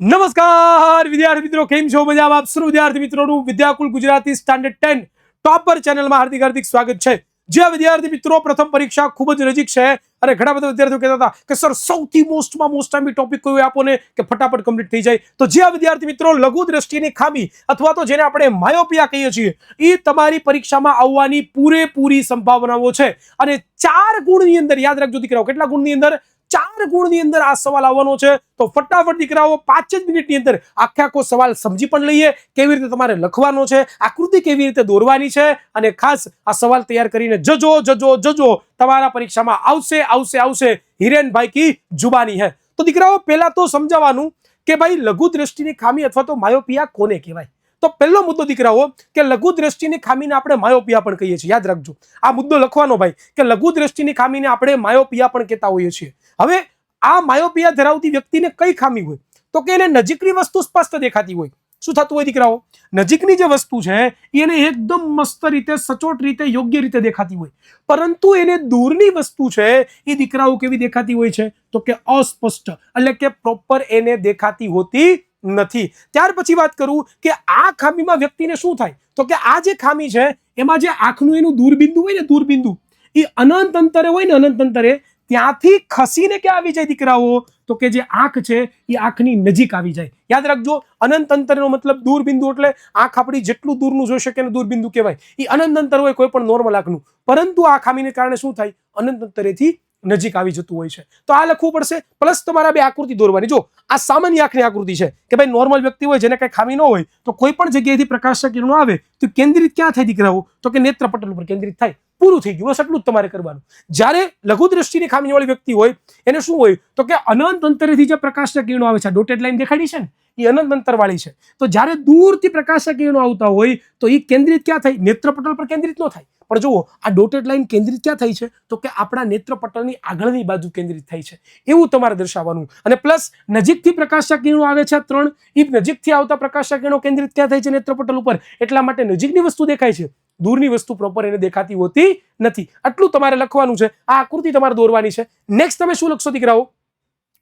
નમસ્કાર, વિદ્યાર્થી મિત્રો, કેમ છો? મજામાં? આપ સર્વ વિદ્યાર્થી મિત્રોનું Vidyakul Gujarati standard ten topper ચેનલમાં હાર્દિક હાર્દિક સ્વાગત છે. જે વિદ્યાર્થી મિત્રો, પ્રથમ પરીક્ષા ખૂબ જ નજીક છે અને ઘણા બધા વિદ્યાર્થીઓ કહેતા હતા કે સર સૌથી મોસ્ટમાં મોસ્ટ ટાઈમ ટોપિક કોઈ આપો ને કે ફટાફટ કમ્પ્લીટ થઈ જાય. તો જે વિદ્યાર્થી મિત્રો, લઘુ દ્રષ્ટિની ખામી અથવા તો જેને આપણે માયોપિયા કહીએ છીએ એ તમારી પરીક્ષામાં આવવાની પૂરેપૂરી સંભાવનાઓ છે. અને ચાર ગુણની અંદર, યાદ રાખજો દીકરાઓ, કેટલા ગુણની અંદર? ચાર ગુણની અંદર આ સવાલ આવવાનો છે. તો ફટાફટ દીકરાઓ, પાંચ જ મિનિટની અંદર આખે આખો સવાલ સમજી પણ લઈએ. કેવી રીતે તમારે લખવાનો છે, આકૃતિ કેવી રીતે દોરવાની છે, અને ખાસ આ સવાલ તૈયાર કરીને જજો જજો જજો. તમારા પરીક્ષામાં આવશે આવશે આવશે. હિરેનભાઈ કી જુબાની હે. તો દીકરાઓ, પહેલા તો સમજાવવાનું કે ભાઈ લઘુ દ્રષ્ટિની ખામી અથવા તો માયોપિયા કોને કહેવાય? તો પહેલો મુદ્દો દીકરાઓ, કે લઘુ દ્રષ્ટિની ખામીને આપણે માયોપિયા પણ કહીએ છીએ. યાદ રાખજો. આ મુદ્દો લખવાનો ભાઈ, કે લઘુ દ્રષ્ટિની ખામીને આપણે માયોપિયા પણ કહેતા હોઈએ છીએ. હવે આ માયોપિયા ધરાવતી વ્યક્તિને કઈ ખામી હોય? તો કે એને નજીકની વસ્તુ સ્પષ્ટ દેખાતી હોય. શું થતું હોય દીકરાઓ? નજીકની જે વસ્તુ છે એ એને એકદમ મસ્ત રીતે, સચોટ રીતે, યોગ્ય રીતે દેખાતી હોય. પરંતુ એને દૂરની વસ્તુ છે, એ દીકરાઓ કેવી દેખાતી હોય છે? તો કે અસ્પષ્ટ, એટલે કે પ્રોપર એને દેખાતી હોતી નથી. ત્યાર પછી વાત કરું કે આ ખામીમાં વ્યક્તિને શું થાય? તો કે આ જે ખામી છે, એમાં જે આંખનું એનું દૂરબિંદુ હોય ને દૂરબિંદુ, એ અનંત અંતરે હોય ને અનંત અંતરે, ત્યાંથી ખસીને ક્યાં આવી જાય દીકરાઓ? તો કે જે આંખ છે, એ આંખની નજીક આવી જાય. યાદ રાખજો, અનંત અંતરનો મતલબ દૂરબિંદુ એટલે આંખ આપણી જેટલું દૂરનું જોઈ શકે એને દૂરબિંદુ કહેવાય. એ અનંત અંતર હોય કોઈ પણ નોર્મલ આંખનું. પરંતુ આ ખામીને કારણે શું થાય? અનંત અંતરેથી નજીક આવી જતું હોય છે. તો આ લખવું પડશે, પ્લસ તમારા બે આકૃતિ દોરવાની. જો, આ સામાન્ય આંખની આકૃતિ છે કે ભાઈ નોર્મલ વ્યક્તિ હોય, જેને કઈ ખામી ન હોય, તો કોઈ પણ જગ્યાએથી પ્રકાશના કિરણો આવે, તો કેન્દ્રિત ક્યાં થાય દીકરાઓ? તો કે નેત્ર પટલ ઉપર કેન્દ્રિત થાય. પૂરું થઈ ગયું. બસ એટલું જ તમારે કરવાનું. જ્યારે લઘુ દ્રષ્ટિની ખામીવાળી વ્યક્તિ હોય, એને શું હોય? તો કે અનંત અંતરેથી જે પ્રકાશના કિરણો આવે છે ડોટેડ લાઈન દેખાડી છે ને? એ અનંત અંતરવાળી છે. તો જ્યારે દૂરથી પ્રકાશના કિરણો આવતા હોય, તો એ કેન્દ્રિત ક્યાં થાય? નેત્રપટલ પર કેન્દ્રિત ન થાય. પણ જુઓ, આ ડોટેડ લાઇન કેન્દ્રિત ક્યાં થઈ છે? તો કે આપણા નેત્રપટલની આગળની બાજુ કેન્દ્રિત થઈ છે. એવું તમારે દર્શાવવાનું. અને પ્લસ નજીકથી પ્રકાશના કિરણો આવે છે ત્રણ. એ નજીકથી આવતા પ્રકાશના કિરણો કેન્દ્રિત ક્યાં થાય છે? નેત્રપટલ ઉપર. એટલા માટે નજીકની વસ્તુ દેખાય છે. દૂરની વસ્તુ પ્રોપર એને દેખાતી હોતી નથી. આટલું તમારે લખવાનું છે. આ આકૃતિ તમારે દોરવાની છે. નેક્સ્ટ તમે શું લખશો દીકરાઓ?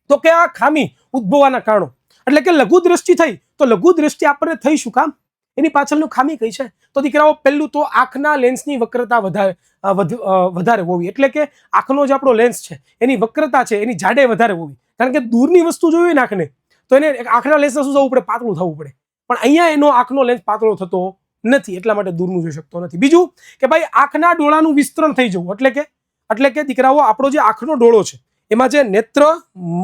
તો કે આ ખામી ઉદ્ભવવાના કારણો. એટલે કે લઘુ દ્રષ્ટિ થઈ. તો લઘુ દ્રષ્ટિ આપણને થઈ શું કામ? એની પાછળનું ખામી કઈ છે? તો દીકરાઓ, પહેલું તો આંખના લેન્સની વક્રતા વધારે વધારે હોવી. એટલે કે આંખનો જે આપણો લેન્સ છે, એની વક્રતા છે, એની જાડે વધારે હોવી. કારણ કે દૂરની વસ્તુ જોઈએ ને આંખને, તો એને આંખના લેન્સને શું થવું પડે? પાતળું થવું પડે. પણ અહીંયા એનો આંખનો લેન્સ પાતળો થતો નથી, એટલા માટે દૂરનું જોઈ શકતો નથી. બીજું કે ભાઈ, આંખના ડોળાનું વિસ્તરણ થઈ જવું. એટલે કે એટલે કે દીકરાઓ, આપણો જે આંખનો ડોળો છે, એમાં જે નેત્ર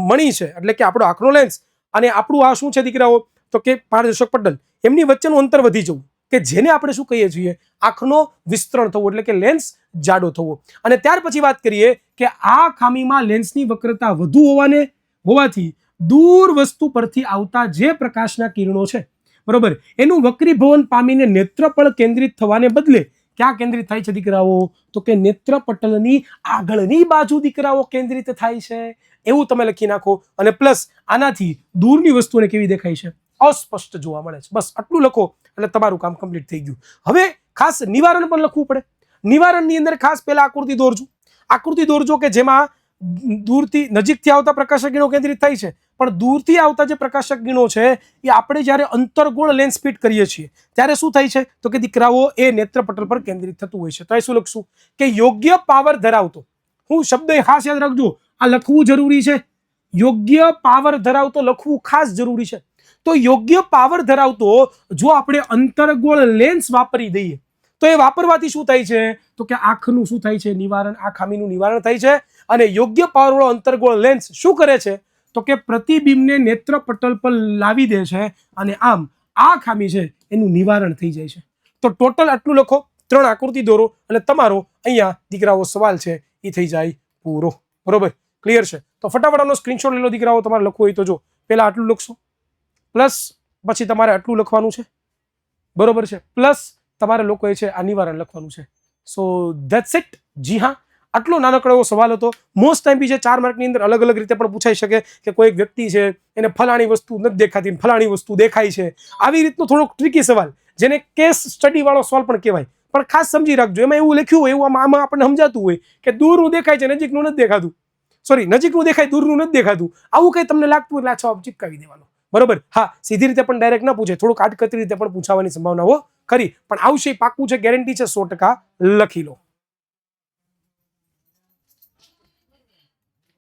મણી છે, એટલે કે આપણો આંખનો લેન્સ અને આપણું આ શું છે દીકરાઓ? તો કે પારદર્શક પટલ, એમની વચ્ચેનું અંતર વધી જવું. કે જેને આપણે શું કહીએ છીએ? આંખનો વિસ્તરણ થવો એટલે કે લેન્સ જાડો થવો. અને ત્યાર પછી વાત કરીએ કે આ ખામીમાં લેન્સની વક્રતા વધુ હોવાને, હોવાથી દૂર વસ્તુ પરથી આવતા જે પ્રકાશના કિરણો છે, બરોબર, એનું વક્રીભવન પામીને નેત્રપળ કેન્દ્રિત થવાને બદલે ક્યાં કેન્દ્રિત થાય છે દીકરાઓ? તો કે નેત્રપટલની આગળની બાજુ દીકરાઓ કેન્દ્રિત થાય છે. એવું તમે લખી નાખો. અને પ્લસ આનાથી દૂરની વસ્તુને કેવી દેખાય છે? અસ્પષ્ટ જોવા મળે છે. બસ આટલું લખો એટલે તમારું કામ કમ્પ્લીટ થઈ ગયું. હવે ખાસ નિવારણ પણ લખવું પડે. નિવારણની અંદર ખાસ પહેલા આકૃતિ દોરજો. આકૃતિ દોરજો કે જેમાં દૂરથી નજીકથી આવતા પ્રકાશક ગીણો કેન્દ્રિત થાય છે. પણ દૂરથી આવતા જે પ્રકાશક ગીણો છે, એ આપણે જ્યારે અંતર્ગોળ લેન્સ ફિટ કરીએ છીએ, ત્યારે શું થાય છે? તો કે દીકરાઓ એ નેત્રપટલ પર કેન્દ્રિત થતું હોય છે. તો એ શું લખશું? કે યોગ્ય પાવર ધરાવતો. હું શબ્દ ખાસ યાદ રાખજો. આ લખવું જરૂરી છે. યોગ્ય પાવર ધરાવતો લખવું ખાસ જરૂરી છે. તો યોગ્ય પાવર ધરાવતો જો આપણે અંતરગોળ લેન્સ વાપરી દઈએ, તો એ વાપરવાથી શું થાય છે? તો કે આંખનું શું થાય છે? નિવારણ, આ ખામીનું નિવારણ થાય છે. અને યોગ્ય પાવરવાળો અંતરગોળ લેન્સ શું કરે છે? તો કે પ્રતિબિંબને નેત્રપટલ પર લાવી દે છે અને આમ આ ખામી છે એનું નિવારણ થઈ જાય છે. તો ટોટલ આટલું લખો, ત્રણ આકૃતિ દોરો અને તમારો અહીંયા દીકરાઓ સવાલ છે એ થઈ જાય પૂરો. બરોબર? ક્લિયર છે? તો ફટાફટ આનો સ્ક્રીનશોટ લઈ લો દીકરાઓ, તમારે લખવું હોય તો જો. પહેલાં આટલું લખશો. પ્લસ પછી તમારે આટલું લખવાનું છે? બરોબર છે. પ્લસ તમારે લોકોએ છે આ નિવારણ લખવાનું છે. સો ધેટ્સ ઇટ જી હા. આટલો નાનકડો એવો સવાલ હતો. મોસ્ટ ટાઈમ બી છે ચાર માર્કની અંદર અલગ અલગ રીતે પણ પૂછાઈ શકે કે કોઈ એક વ્યક્તિ છે, એને ફલાણી વસ્તુ નથી દેખાતી ફલાણી વસ્તુ દેખાય છે. આવી રીતનો થોડોક ટ્રિકી સવાલ, જેને કેસ સ્ટડીવાળો સવાલ પણ કહેવાય. પણ ખાસ સમજી રાખજો, એમાં એવું લખ્યું હોય, એવું આમાં આમાં આપણને સમજાતું હોય કે દૂરનું દેખાય છે, નજીકનું નથી દેખાતું. સોરી નજીકનું દેખાય, દૂરનું નથી દેખાતું. આવું કંઈ તમને લાગતું એટલે આ જવાબ ચીપકાવી દેવાનો. બરોબર? હા, સીધી રીતે પણ ડાયરેક્ટ ના પૂછે. થોડુંક આટકતરી રીતે પણ પૂછાવાની સંભાવનાઓ ખરી. પણ આવશે પાક્કું છે ગેરંટી છે, સો ટકા લખી લો.